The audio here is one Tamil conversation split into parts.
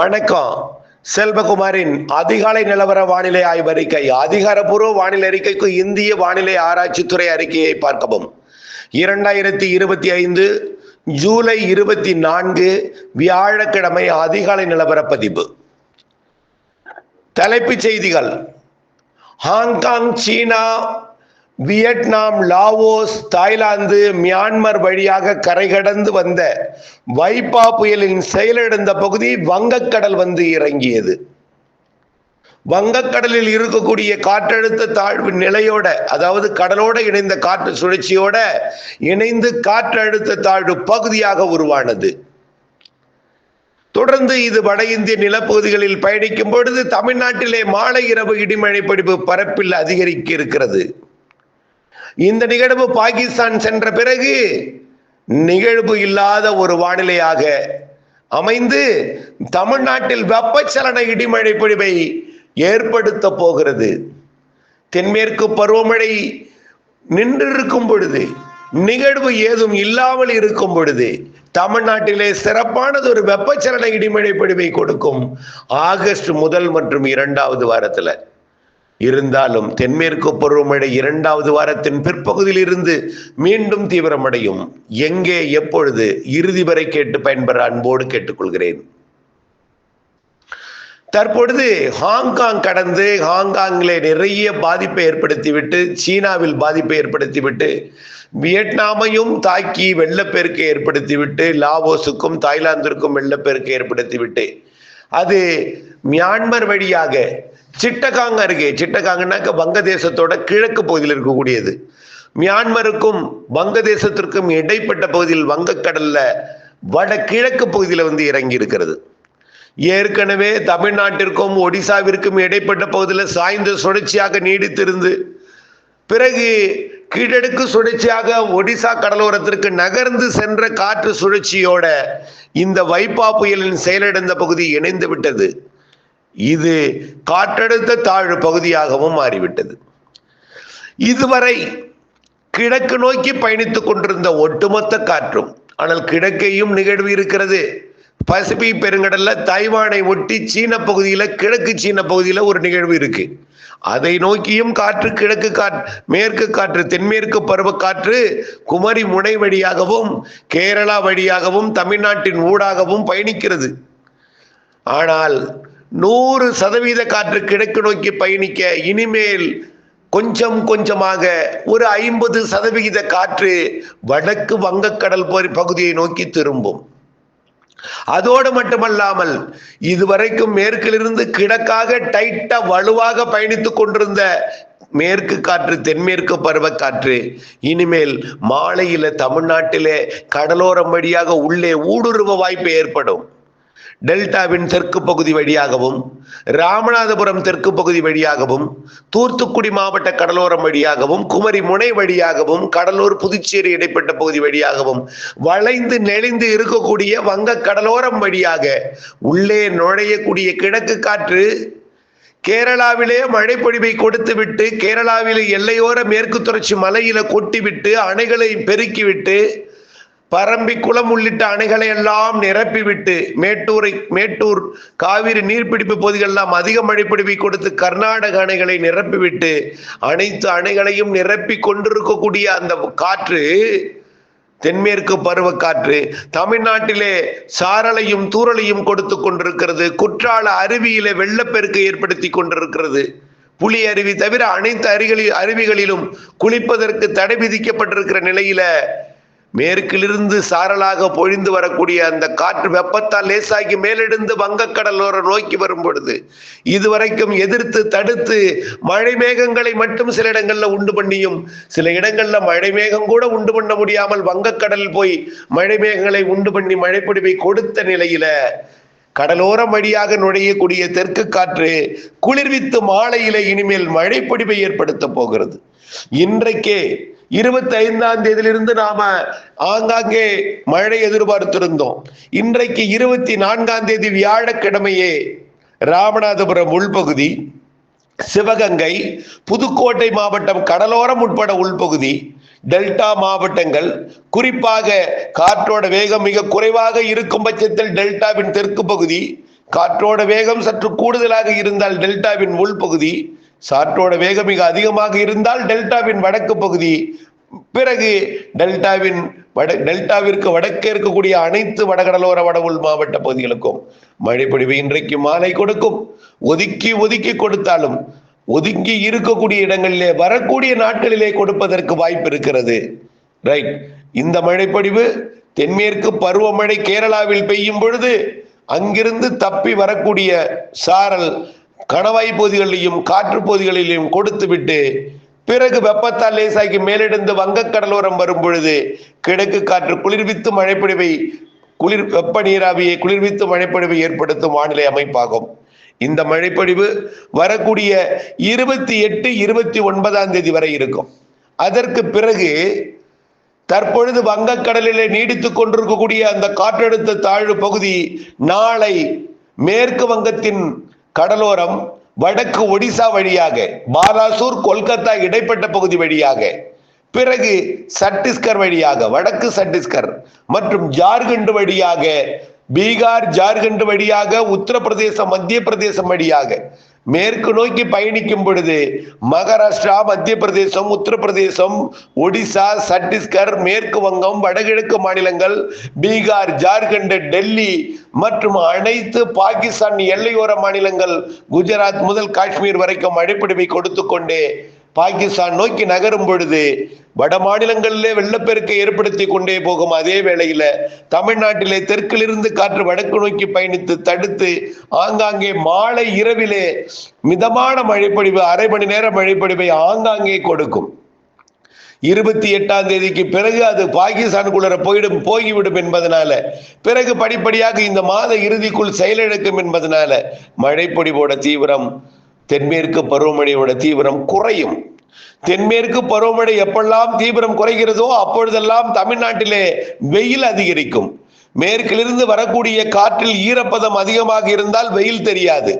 வணக்கம். செல்வகுமாரின் அதிகாலை நிலவர வானிலை ஆய்வறிக்கை அதிகாரப்பூர்வ வானிலை அறிக்கைக்கு இந்திய வானிலை ஆராய்ச்சித்துறை அறிக்கையை பார்க்கவும். இரண்டாயிரத்தி இருபத்தி ஐந்து ஜூலை இருபத்தி நான்கு வியாழக்கிழமை அதிகாலை நிலவர பதிவு. தலைப்புச் செய்திகள். Hong Kong China Vietnam Laos Thailand Myanmar வழியாக கரை கடந்து வந்த வைப்பா புயலின் செயலிழந்த பகுதி வங்கக்கடல் வந்து இறங்கியது. வங்கக்கடலில் இருக்கக்கூடிய காற்றழுத்த தாழ்வு நிலையோட அதாவது கடலோட இணைந்த காற்று சுழற்சியோட இணைந்து காற்றழுத்த தாழ்வு பகுதியாக உருவானது. தொடர்ந்து இது வட இந்திய நிலப்பகுதிகளில் பயணிக்கும் பொழுது தமிழ்நாட்டிலே மாலை இரவு இடிமழை பிடிப்பு பரப்பில் அதிகரிக்க இருக்கிறது. இந்த நிகழ்வு பாகிஸ்தான் சென்ற பிறகு நிகழ்வு இல்லாத ஒரு வானிலையாக அமைந்து தமிழ்நாட்டில் வெப்பச்சலன இடிமழை பொழிவை ஏற்படுத்த போகிறது. தென்மேற்கு பருவமழை நின்றிருக்கும் பொழுது நிகழ்வு ஏதும் இல்லாமல் இருக்கும் பொழுது தமிழ்நாட்டிலே சிறப்பானது ஒரு வெப்பச்சலன இடிமழை பொழிவை கொடுக்கும் ஆகஸ்ட் முதல் மற்றும் இரண்டாவது வாரத்தில். இருந்தாலும் தென்மேற்கு பருவமழை இரண்டாவது வாரத்தின் பிற்பகுதியில் இருந்து மீண்டும் தீவிரமடையும். எங்கே எப்பொழுது? இறுதி வரை கேட்டு பயன்பெற அன்போடு கேட்டுக்கொள்கிறேன். தற்பொழுது ஹாங்காங் கடந்து ஹாங்காங்கிலே நிறைய பாதிப்பை ஏற்படுத்திவிட்டு சீனாவில் பாதிப்பை ஏற்படுத்திவிட்டு வியட்நாமையும் தாக்கி வெள்ளப்பெருக்கை ஏற்படுத்திவிட்டு லாவோஸுக்கும் தாய்லாந்திற்கும் வெள்ளப்பெருக்கை ஏற்படுத்திவிட்டு அது மியான்மர் வழியாக சிட்டகாங் அருகே சிட்டகாங்கனாக்க வங்கதேசத்தோட கிழக்கு பகுதியில் இருக்கக்கூடியது. மியான்மருக்கும் வங்கதேசத்திற்கும் இடைப்பட்ட பகுதியில் வங்கக்கடல்ல வடகிழக்கு பகுதியில் வந்து இறங்கி இருக்கிறது ஏற்கனவே தமிழ்நாட்டிற்கும் ஒடிசாவிற்கும் இடைப்பட்ட பகுதியில் சாய்ந்த சுழற்சியாக நீடித்திருந்து பிறகு கீழடுக்கு சுழற்சியாக ஒடிசா கடலோரத்திற்கு நகர்ந்து சென்ற காற்று சுழற்சியோட இந்த வைப்பா புயலின் செயலிழந்த பகுதி இணைந்து விட்டது இது காற்றழுத்த தாழ்வு பகுதியாகவும் மாறிவிட்டது. இதுவரை கிழக்கு நோக்கி பயணித்துக் கொண்டிருந்த ஒட்டுமொத்த காற்றும் ஆனால் கிழக்கையும் நிகழ்வு இருக்கிறது. பசிபிக் பெருங்கடல்ல தைவானை ஒட்டி சீன பகுதியில கிழக்கு சீன பகுதியில ஒரு நிகழ்வு இருக்கு. அதை நோக்கியும் காற்று கிழக்கு காற்று மேற்கு காற்று தென்மேற்கு பருவக்காற்று குமரி முனை வழியாகவும் கேரளா வழியாகவும் தமிழ்நாட்டின் ஊடாகவும் பயணிக்கிறது. ஆனால் நூறு சதவீத காற்று கிழக்கு நோக்கி பயணிக்க இனிமேல் கொஞ்சம் கொஞ்சமாக ஒரு ஐம்பது சதவிகித காற்று வடக்கு வங்கக்கடல் பகுதியை நோக்கி திரும்பும். அதோடு மட்டுமல்லாமல் இதுவரைக்கும் மேற்கிலிருந்து கிழக்காக டைட்டா வலுவாக பயணித்துக் கொண்டிருந்த மேற்கு காற்று தென்மேற்கு பருவக்காற்று இனிமேல் மாலையில தமிழ்நாட்டிலே கடலோரம் வழியாக உள்ளே ஊடுருவ வாய்ப்பு ஏற்படும். டெல்டாவின் தெற்கு பகுதி வழியாகவும் ராமநாதபுரம் தெற்கு பகுதி வழியாகவும் தூத்துக்குடி மாவட்ட கடலோரம் வழியாகவும் குமரி முனை வழியாகவும் கடலூர் புதுச்சேரி இடைப்பட்ட பகுதி வழியாகவும் வளைந்து நெளிந்து இருக்கக்கூடிய வங்க கடலோரம் வழியாக உள்ளே நுழையக்கூடிய கிழக்கு காற்று கேரளாவிலே மழைப்பொழிவை கொடுத்து விட்டு கேரளாவிலே எல்லையோர மேற்கு தொடர்ச்சி மலையில கொட்டிவிட்டு அணைகளை பெருக்கிவிட்டு பரம்பி குளம் உள்ளிட்ட அணைகளை எல்லாம் நிரப்பிவிட்டு மேட்டூரை மேட்டூர் காவிரி நீர்பிடிப்பு பகுதிகளெல்லாம் அதிக மழைப்பிடிப்பை கொடுத்து கர்நாடக அணைகளை நிரப்பிவிட்டு அனைத்து அணைகளையும் நிரப்பி கொண்டிருக்கக்கூடிய அந்த காற்று தென்மேற்கு பருவக்காற்று தமிழ்நாட்டிலே சாரலையும் தூரலையும் கொடுத்து கொண்டிருக்கிறது. குற்றால அருவியிலே வெள்ளப்பெருக்கை ஏற்படுத்தி கொண்டிருக்கிறது. புலி அருவி தவிர அனைத்து அருகிகளில் அருவிகளிலும் குளிப்பதற்கு தடை விதிக்கப்பட்டிருக்கிற நிலையில மேற்கிலிருந்து சாரலாக பொழிந்து வரக்கூடிய அந்த காற்று வெப்பத்தால் லேசாகி மேலெடுந்து வங்கக்கடலோர நோக்கி வரும் பொழுது இதுவரைக்கும் எதிர்த்து தடுத்து மழை மேகங்களை மட்டும் சில இடங்கள்ல உண்டு பண்ணியும் சில இடங்கள்ல மழை மேகம் கூட உண்டு பண்ண முடியாமல் வங்கக்கடல் போய் மழை மேகங்களை உண்டு பண்ணி மழைப்பொடிவை கொடுத்த நிலையில கடலோரம் வழியாக நுழையக்கூடிய தெற்கு காற்று குளிர்வித்து மாலையில இனிமேல் மழைப்பொடிவை ஏற்படுத்த போகிறது. இன்றைக்கே இருபத்தி ஐந்தாம் தேதியிலிருந்து நாம ஆங்காங்கே மழை எதிர்பார்த்திருந்தோம். இன்றைக்கு இருபத்தி நான்காம் தேதி வியாழக்கிழமையே ராமநாதபுரம் உள்பகுதி சிவகங்கை புதுக்கோட்டை மாவட்டம் கடலோரம் உட்பட உள்பகுதி டெல்டா மாவட்டங்கள் குறிப்பாக காற்றோட வேகம் மிக குறைவாக இருக்கும் பட்சத்தில் டெல்டாவின் தெற்கு பகுதி காற்றோட வேகம் சற்று கூடுதலாக இருந்தால் டெல்டாவின் உள்பகுதி சாற்றோட வேகம் மிக அதிகமாக இருந்தால் டெல்டாவின் வடக்கு பகுதி பிறகு டெல்டாவின் வட டெல்டாவிற்கு வடக்கே இருக்கக்கூடிய அனைத்து வடகடலோர வட மாவட்ட பகுதிகளுக்கும் மழைப்பொழிவு இன்றைக்கு மாலை கொடுக்கும். ஒதுக்கி ஒதுக்கி கொடுத்தாலும் ஒதுங்கி இருக்கக்கூடிய இடங்களிலே வரக்கூடிய நாட்களிலே கொடுப்பதற்கு வாய்ப்பு இருக்கிறது. ரைட். இந்த மழைப்பொழிவு தென்மேற்கு பருவமழை கேரளாவில் பெய்யும் பொழுது அங்கிருந்து தப்பி வரக்கூடிய சாரல் கணவாய் பகுதிகளிலும் காற்று பகுதிகளிலும் கொடுத்துவிட்டு பிறகு வெப்பத்தால் லேசாக்கி மேலிருந்து வங்கக்கடலோரம் வரும் பொழுது கிழக்கு காற்று குளிர்வித்து மழைப்பொழிவை குளிர் வெப்ப நீராவியை குளிர்வித்து மழைப்பொழிவை ஏற்படுத்தும் வானிலை அமைப்பாகும். இந்த மழைப்பொழிவு வரக்கூடிய இருபத்தி எட்டு இருபத்தி ஒன்பதாம் தேதி வரை இருக்கும். அதற்கு பிறகு தற்பொழுது வங்கக்கடலிலே நீடித்துக் கொண்டிருக்கக்கூடிய அந்த காற்றழுத்த தாழ்வு பகுதி நாளை மேற்கு வங்கத்தின் கடலோரம் வடக்கு ஒடிசா வழியாக பாலாசூர் கொல்கத்தா இடைப்பட்ட பகுதி வழியாக பிறகு சட்டீஸ்கர் வழியாக வடக்கு சட்டீஸ்கர் மற்றும் ஜார்க்கண்ட் வழியாக பீகார் ஜார்க்கண்ட் வழியாக உத்தரப்பிரதேசம் மத்திய பிரதேசம் வழியாக மேற்கு நோக்கி பயணிக்கும் பொழுது மகாராஷ்டிரா மத்திய பிரதேசம் உத்தரப்பிரதேசம் ஒடிசா சத்தீஸ்கர் மேற்கு வங்கம் வடகிழக்கு மாநிலங்கள் பீகார் ஜார்க்கண்ட் டெல்லி மற்றும் அனைத்து பாகிஸ்தான் எல்லையோர மாநிலங்கள் குஜராத் முதல் காஷ்மீர் வரைக்கும் மழைப்பிடிவை கொடுத்து கொண்டே பாகிஸ்தான் நோக்கி நகரும் பொழுது வட மாநிலங்களிலே வெள்ளப்பெருக்கை ஏற்படுத்தி கொண்டே போகும் அதே வேளையில தமிழ்நாட்டிலே தெற்கிலிருந்து காற்று வடக்கு நோக்கி பயணித்து தடுத்து ஆங்காங்கே மாலை இரவிலே மிதமான மழைப்பொழிவு அரை மணி நேர மழைப்பொழிவை ஆங்காங்கே கொடுக்கும். இருபத்தி எட்டாம் தேதிக்கு பிறகு அது பாகிஸ்தானுக்குள்ள போயிடும் போய்விடும் என்பதனால பிறகு படிப்படியாக இந்த மாத இறுதிக்குள் செயலிழக்கும் என்பதனால மழைப்பொடிவோட தீவிரம் தென்மேற்கு பருவமழையோட தீவிரம் குறையும். தென்மேற்கு பருவமழை எப்பெல்லாம் தீவிரம் குறைகிறதோ அப்பொழுதெல்லாம் தமிழ்நாட்டிலே வெயில் அதிகரிக்கும். மேற்கிலிருந்து வரக்கூடிய காற்றில் ஈரப்பதம் அதிகமாக இருந்தால் வெயில் தெரியாது.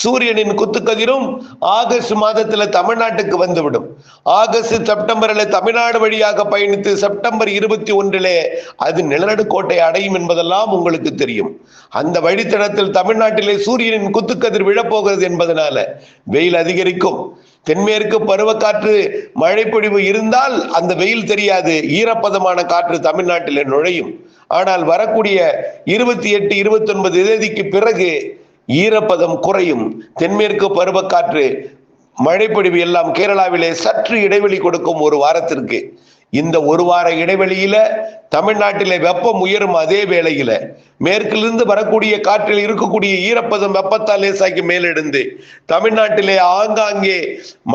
சூரியனின் குத்துக்கதிரும் ஆகஸ்ட் மாதத்துல தமிழ்நாட்டுக்கு வந்துவிடும். ஆகஸ்ட் செப்டம்பரில் தமிழ்நாடு வழியாக பயணித்து செப்டம்பர் இருபத்தி ஒன்றிலே அது நிலநடுக்கோட்டை அடையும் என்பதெல்லாம் உங்களுக்கு தெரியும். அந்த வழித்தடத்தில் தமிழ்நாட்டிலே சூரியனின் குத்துக்கதிர் விழப்போகிறது என்பதனால வெயில் அதிகரிக்கும். தென்மேற்கு பருவக்காற்று மழைப்பொழிவு இருந்தால் அந்த வெயில் தெரியாது. ஈரப்பதமான காற்று தமிழ்நாட்டில் நுழையும். ஆனால் வரக்கூடிய இருபத்தி எட்டு இருபத்தி ஒன்பது தேதிக்கு பிறகு ஈரப்பதம் குறையும். தென்மேற்கு பருவக்காற்று மழைப்பொழிவு எல்லாம் கேரளாவிலே சற்று இடைவெளி கொடுக்கும் ஒரு வாரத்திற்கு. இந்த ஒரு வார இடைவெளியில தமிழ்நாட்டிலே வெப்பம் உயரும் அதே வேளையில மேற்கிலிருந்து வரக்கூடிய காற்றில் இருக்கக்கூடிய ஈரப்பதம் வெப்பத்தால் லேசாக்கி மேலெடுந்து தமிழ்நாட்டிலே ஆங்காங்கே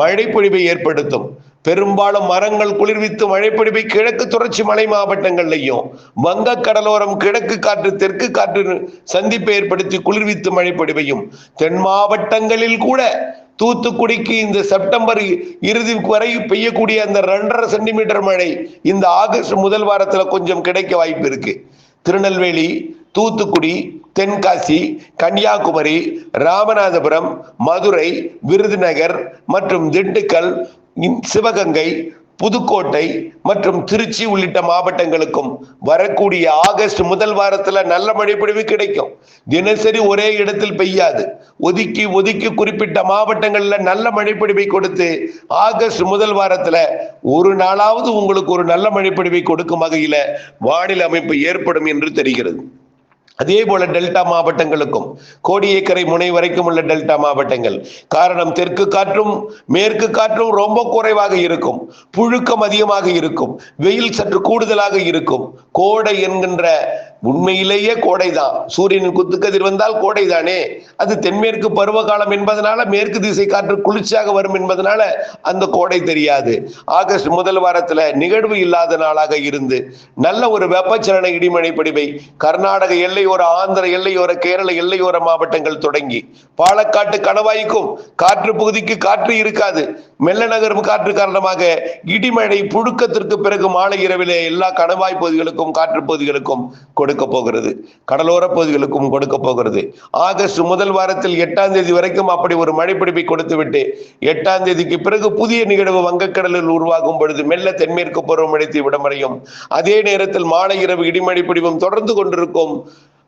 மழைப்பொழிவை ஏற்படுத்தும். பெரும்பாலும் மரங்கள் குளிர்வித்து மழைப்பொழிவை கிழக்கு தொடர்ச்சி மலை மாவட்டங்கள்லையும் வங்க கடலோரம் கிழக்கு காற்று தெற்கு காற்று சந்திப்பை ஏற்படுத்தி குளிர்வித்து மழைப்பொழிவையும் தென் மாவட்டங்களில் கூட தூத்துக்குடிக்கு இந்த செப்டம்பர் இறுதி வரை பெய்யக்கூடிய அந்த ரெண்டரை சென்டிமீட்டர் மழை இந்த ஆகஸ்ட் முதல் வாரத்துல கொஞ்சம் கிடைக்க வாய்ப்பு இருக்கு. திருநெல்வேலி தூத்துக்குடி தென்காசி கன்னியாகுமரி ராமநாதபுரம் மதுரை விருதுநகர் மற்றும் திண்டுக்கல் சிவகங்கை புதுக்கோட்டை மற்றும் திருச்சி உள்ளிட்ட மாவட்டங்களுக்கும் வரக்கூடிய ஆகஸ்ட் முதல் வாரத்துல நல்ல மழைப்பொழிவு கிடைக்கும். தினசரி ஒரே இடத்தில் பெய்யாது. ஒதுக்கி ஒதுக்கி குறிப்பிட்ட மாவட்டங்கள்ல நல்ல மழைப்பொழிவை கொடுத்து ஆகஸ்ட் முதல் வாரத்துல ஒரு நாளாவது உங்களுக்கு ஒரு நல்ல மழைப்பொழிவை கொடுக்கும் வகையில வானிலை அமைப்பு ஏற்படும் என்று தெரிகிறது. அதே போல டெல்டா மாவட்டங்களுக்கும் கோடியக்கரை முனை வரைக்கும் உள்ள டெல்டா மாவட்டங்கள். காரணம் தெற்கு காற்றும் மேற்கு காற்றும் ரொம்ப குறைவாக இருக்கும். புழுக்கம் அதிகமாக இருக்கும். வெயில் சற்று கூடுதலாக இருக்கும். கோடை என்கின்ற உண்மையிலேயே கோடைதான். சூரியனின் குத்துக்கதிர் வந்தால் கோடைதானே? அது தென்மேற்கு பருவகாலம் என்பதனால மேற்கு திசை காற்று குளிர்ச்சியாக வரும் என்பதனால அந்த கோடை தெரியாது. ஆகஸ்ட் முதல் வாரத்துல நிகழ்வு இல்லாத நாளாக இருந்து நல்ல ஒரு வெப்பச்சலன இடிமழை படிவை கர்நாடக எல்லையோர ஆந்திர எல்லையோர கேரள எல்லையோர மாவட்டங்கள் தொடங்கி பாலக்காட்டு கணவாய்க்கும் காற்று பகுதிக்கு காற்று இருக்காது. மெல்ல நகரும் காற்று காரணமாக இடிமழை புழுக்கத்திற்கு பிறகு மாலை இரவிலே எல்லா கணவாய் பகுதிகளுக்கும் காற்று பகுதிகளுக்கும் கொடுக்க போகிறது. கடலோர பகுதிகளுக்கும் கொடுக்க போகிறது. ஆகஸ்ட் முதல் வாரத்தில் எட்டாம் தேதி வரைக்கும் அப்படி ஒரு மழைப்பிடிப்பை கொடுத்து விட்டு எட்டாம் தேதிக்கு பிறகு புதிய நிகழ்வு வங்கக்கடலில் உருவாகும் பொழுது மெல்ல தென்மேற்கு பருவமழை விடமறையும். அதே நேரத்தில் மாலை இரவு இடிமழை பிடிவும் தொடர்ந்து கொண்டிருக்கும்.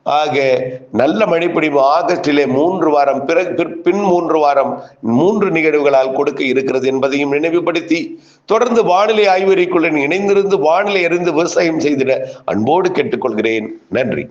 ஆக நல்ல மழைப்பிடிவு ஆகஸ்டிலே மூன்று வாரம் பிறகு பின் மூன்று வாரம் மூன்று நிகழ்வுகளால் கொடுக்க இருக்கிறது என்பதையும் நினைவுபடுத்தி தொடர்ந்து வானிலை ஆய்வறிக்குள்ள இணைந்திருந்து வானிலை அறிந்து விவசாயம் செய்திட அன்போடு கேட்டுக்கொள்கிறேன். நன்றி.